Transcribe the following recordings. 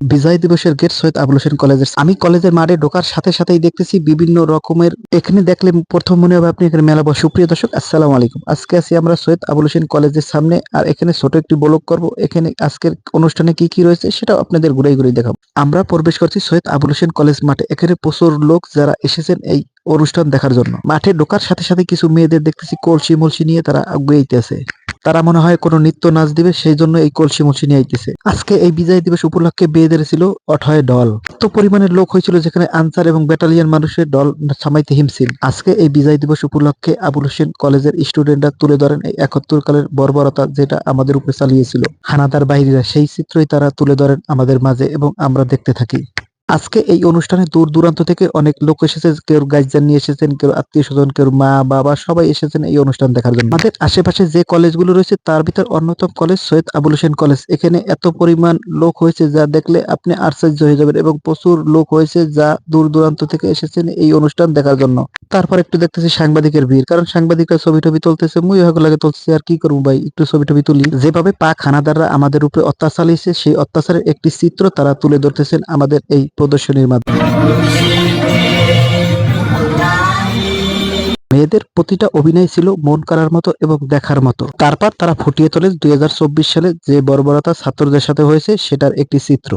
বিজয় দিবসের গেট সৈয়দ আবুল হোসেন কলেজের আমি কলেজের মাঠে ঢোকার সাথে সাথেই দেখতেছি বিভিন্ন রকমের, এখানে দেখলে প্রথম মনে হবে আপনি এখানে মেলা বস। সুপ্রিয় দর্শক, আসসালামু আলাইকুম। আজকে আছি আমরা সৈয়দ আবুল হোসেন কলেজের সামনে, আর এখানে ছোট একটি ব্লগ করব। এখানে আজকের অনুষ্ঠানে কি কি রয়েছে সেটাও আপনাদের ঘুরে ঘুরে দেখাবো। আমরা প্রবেশ করছি সৈয়দ আবুল হোসেন কলেজ মাঠে। এখানে প্রচুর লোক যারা এসেছেন এই অনুষ্ঠান দেখার জন্য। মাঠে ঢোকার সাথে সাথে কিছু মেয়েদের দেখতেছি কলসি মলসি নিয়ে তারা আগুয়েইতেছে তারা মনে হয় কোনো নৃত্য নাচ দিবে, সেই জন্য এই কলসি মলসি নিয়ে আইতেছে। আজকে এই বিজয় দিবস উপলক্ষে বিয়েদের ছিল অঠয় দল। এত পরিমাণের লোক হয়েছিল যেখানে আনসার এবং ব্যাটালিয়ান মানুষের দল সামাইতে হিমছিল আজকে এই বিজয় দিবস উপলক্ষে আবুল হোসেন কলেজের স্টুডেন্টরা তুলে ধরেন এই একাত্তর কালের বর্বরতা যেটা আমাদের উপরে চালিয়েছিল। হানাদার বাহিনীরা সেই চিত্রই তারা তুলে ধরেন আমাদের মাঝে এবং আমরা দেখতে থাকি। আজকে এই অনুষ্ঠানে দূর দূরান্ত থেকে অনেক লোক এসেছে, কেউ গাইজান নিয়ে এসেছেন, কেউ আত্মীয় স্বজন, কেউ মা, বাবা সবাই এসেছেন এই অনুষ্ঠান দেখার জন্য। আমাদের আশেপাশে যে কলেজগুলো রয়েছে তার ভিতর অন্যতম কলেজ সৈয়দ আবুল হোসেন কলেজ। এখানে এত পরিমাণ লোক হয়েছে যা দেখলে আপনি আশ্চর্য হয়ে যাবেন এবং প্রচুর লোক হয়েছে যা দূর দূরান্ত থেকে এসেছেন এই অনুষ্ঠান দেখার জন্য। তারপর একটু দেখতেছি সাংবাদিকের ভিড়, কারণ সাংবাদিকরা ছবি টবি তুলতেছে, মুই হক লাগে তুলতেছে, আর কি করব ভাই? একটু ছবি টবি তুলি। যেভাবে পাক হানাদাররা আমাদের উপরে অত্যাচার চালিয়েছে, সেই অত্যাচারের একটি চিত্র তারা তুলে ধরতেছেন আমাদের এই প্রদর্শনীর মাধ্যমে। মেয়েদের প্রতিটা অভিনয় ছিল মন করার মতো এবং দেখার মতো। তারপর তারা ফুটিয়ে তোলে দুই হাজার চব্বিশ সালে যে বর্বরতা ছাত্রদের সাথে হয়েছে, সেটার একটি চিত্র।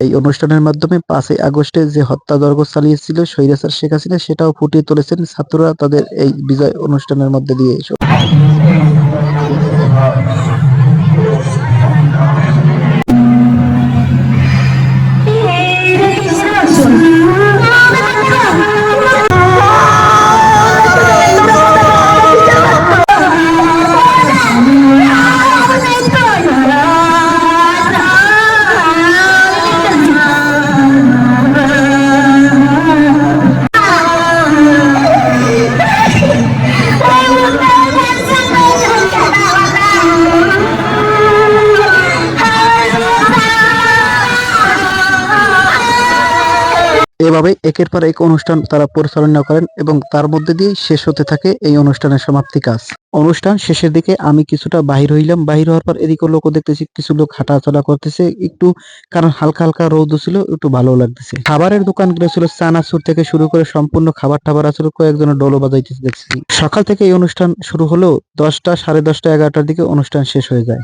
এই অনুষ্ঠানের মাধ্যমে পাঁচই আগস্টে যে হত্যা দর্গ চালিয়েছিল স্বৈরাচার শেখ হাসিনা, সেটাও ফুটিয়ে তুলেছেন ছাত্ররা তাদের এই বিজয় অনুষ্ঠানের মধ্যে দিয়ে। এভাবে একের পর এক অনুষ্ঠান তারা পরিচালনা করেন এবং তার মধ্যে দিয়ে শেষ হতে থাকে এই অনুষ্ঠানের সমাপ্তি কাজ। অনুষ্ঠান শেষের দিকে আমি কিছুটা বাহির হইলাম। বাহির হওয়ার পর এদিকে লোক দেখতেছি, কিছু লোক হাঁটাচলা করতেছে। একটু কারণ হালকা হালকা রোদ ছিল, একটু ভালো লাগতেছে। খাবারের দোকানগুলো ছিল চানাচুর থেকে শুরু করে সম্পূর্ণ খাবার টাবার আছিল কয়েকজনের ডোলো বাজাইতেছে দেখছি সকাল থেকে এই অনুষ্ঠান শুরু হলেও দশটা সাড়ে দশটা এগারোটার দিকে অনুষ্ঠান শেষ হয়ে যায়।